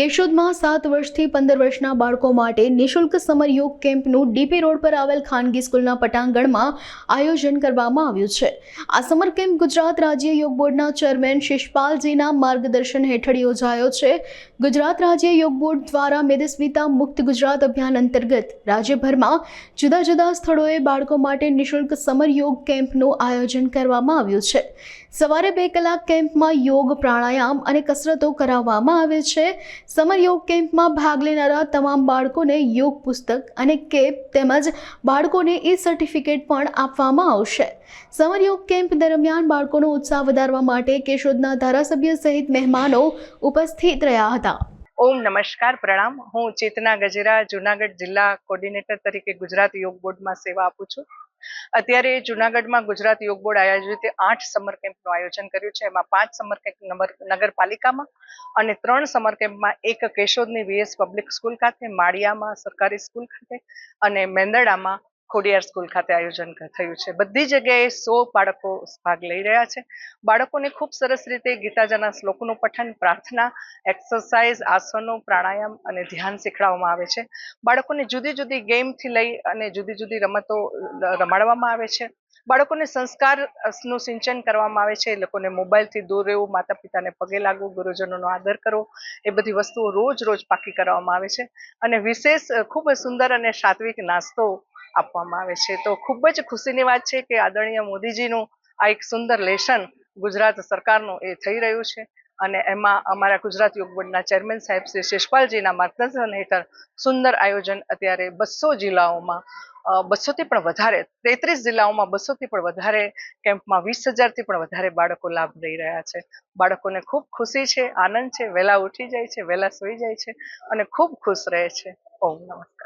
કેશોદમાં સાત વર્ષથી પંદર વર્ષના બાળકો માટે નિઃશુલ્ક સમર યોગ કેમ્પનું ડીપી રોડ પર આવેલ ખાનગી સ્કૂલના પટાંગણમાં આયોજન કરવામાં આવ્યું છે. આ સમર કેમ્પ ગુજરાત રાજ્ય યોગ બોર્ડના ચેરમેન શિષપાલજીના માર્ગદર્શન હેઠળ યોજાયો છે. ગુજરાત રાજ્ય યોગ બોર્ડ દ્વારા મેદસ્વીતા મુક્ત ગુજરાત અભિયાન અંતર્ગત રાજ્યભરમાં જુદા જુદા સ્થળોએ બાળકો માટે નિઃશુલ્ક સમર યોગ કેમ્પનું આયોજન કરવામાં આવ્યું છે. સવારે બે કલાક કેમ્પમાં યોગ, પ્રાણાયામ અને કસરતો કરાવવામાં આવે છે. સમર યોગ કેમ્પમાં ભાગ લેનારા તમામ બાળકોને યોગ પુસ્તક અને કેપ તેમજ બાળકોને એ સર્ટિફિકેટ પણ આપવામાં આવશે. સમર યોગ કેમ્પ દરમિયાન બાળકોનો ઉત્સાહ વધારવા માટે કેશોદના ધારાસભ્ય સહિત મહેમાનો ઉપસ્થિત રહ્યા હતા. ઓમ નમસ્કાર, પ્રણામ. હું ચેતના ગજેરા, જુનાગઢ જિલ્લા કોર્ડિનેટર તરીકે ગુજરાત યોગ બોર્ડમાં સેવા આપું છું. અત્યારે જુનાગઢમાં ગુજરાત યોગ બોર્ડ આયોજિત આઠ સમર કેમ્પનું આયોજન કર્યું છે. એમાં પાંચ સમર કેમ્પ નગર નગરપાલિકામાં અને ત્રણ સમર કેમ્પમાં એક કેશોદની વીએસ પબ્લિક સ્કૂલ ખાતે, માળિયામાં સરકારી સ્કૂલ ખાતે અને મેંદરડામાં ખોડિયાર સ્કૂલ ખાતે આયોજન થયું છે. બધી જગ્યાએ સો બાળકો ભાગ લઈ રહ્યા છે. બાળકોને ખૂબ સરસ રીતે ગીતાજાના શ્લોકોનું પઠન, પ્રાર્થના, એક્સરસાઇઝ, આસનો, પ્રાણાયામ અને ધ્યાન શીખવાડવામાં આવે છે. બાળકોને જુદી જુદી ગેમથી લઈ અને જુદી જુદી રમતો રમાડવામાં આવે છે. બાળકોને સંસ્કારનું સિંચન કરવામાં આવે છે. એ લોકોને મોબાઈલથી દૂર રહેવું માતા પિતાને પગે લાગવું, ગુરુજનોનો આદર કરવો, એ બધી વસ્તુઓ રોજ રોજ પાકી કરવામાં આવે છે. અને વિશેષ ખૂબ સુંદર અને સાત્વિક નાસ્તો આપવામાં આવે છે. તો ખૂબ જ ખુશીની વાત છે કે આદરણીય મોદીજીનું આ એક સુંદર લેશન ગુજરાત સરકારનું એ થઈ રહ્યું છે. અને એમાં અમારા ગુજરાત યોગ બોર્ડના ચેરમેન સાહેબ શ્રી શેષપાલજીના માર્ગદર્શન હેઠળ સુંદર આયોજન અત્યારે બસો જિલ્લાઓમાં બસોથી પણ વધારે, તેત્રીસ જિલ્લાઓમાં બસોથી પણ વધારે કેમ્પમાં વીસ હજારથી પણ વધારે બાળકો લાભ લઈ રહ્યા છે. બાળકોને ખૂબ ખુશી છે, આનંદ છે, વહેલા ઉઠી જાય છે, વહેલા સૂઈ જાય છે અને ખૂબ ખુશ રહે છે. ઓમ નમસ્કાર